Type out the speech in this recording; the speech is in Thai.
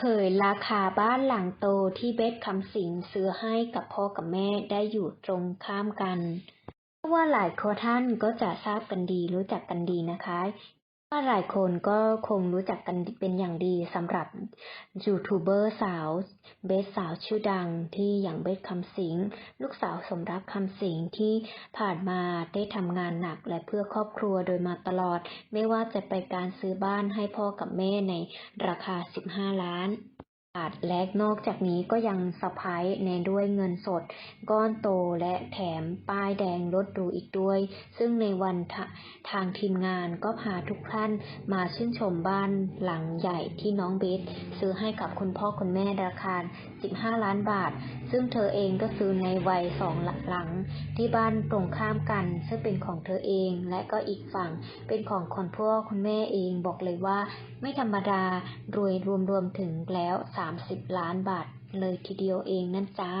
เผยราคาบ้านหลังโตที่เบสคำสิงซื้อให้กับพ่อกับแม่ได้อยู่ตรงข้ามกันเพราะว่าหลายคนท่านก็จะทราบกันดีรู้จักกันดีนะคะ ว่าหลายคนก็คงรู้จักกันเป็นอย่างดีสำหรับยูทูบเบอร์สาว เบสสาวชื่อดังที่อย่างเบสคำสิง ลูกสาวสมรักคำสิงที่ผ่านมาได้ทำงานหนักและเพื่อครอบครัวโดยมาตลอด ไม่ว่าจะไปการซื้อบ้านให้พ่อกับแม่ในราคา 15 ล้านาทและนอกจากนี้ก็ยังสะพายในด้วยเงินสด ก้อนโตและแถมป้ายแดงรถหรูอีกด้วย ซึ่งในวันททางทีมงานก็พาทุกท่านมาชื่นชมบ้านหลังใหญ่ที่น้องเบสซื้อให้กับคุณพ่อคุณแม่ราคา 15 ล้านบาท ซึ่งเธอเองก็ซื้อในวัยสองหลัง ที่บ้านตรงข้ามกัน ซึ่งเป็นของเธอเองและก็อีกฝั่งเป็นของคนพ่อคุณแม่เองบอกเลยว่า ไม่ธรรมดารวยรวมๆถึงแล้ว3 30 ล้านบาทเลยทีเดียวเองนั่นจ้า